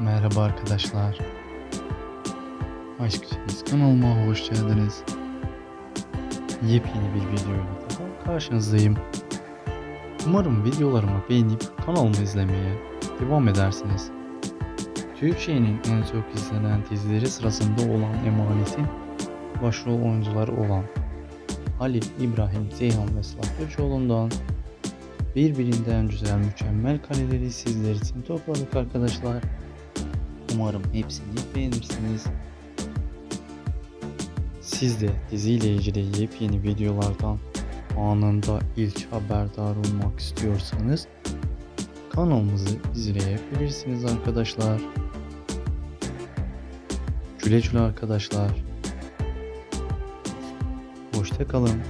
Merhaba arkadaşlar. Aşkçınız kanalıma hoş geldiniz. Yepyeni bir videoyla daha karşınızdayım. Umarım videolarımı beğenip kanalımı izlemeye devam edersiniz. Türkiye'nin en çok izlenen dizileri sırasında olan Emanet'in başrol oyuncuları olan Ali, İbrahim, Ceyhan ve Sıla Köçoğlu'ndan birbirinden güzel mükemmel kareleri sizler için topladık arkadaşlar. Umarım hepsini beğenirsiniz. Siz de diziyle ilgili yepyeni videolardan anında ilk haberdar olmak istiyorsanız kanalımızı izleyebilirsiniz arkadaşlar. Güle güle arkadaşlar. Hoşça kalın.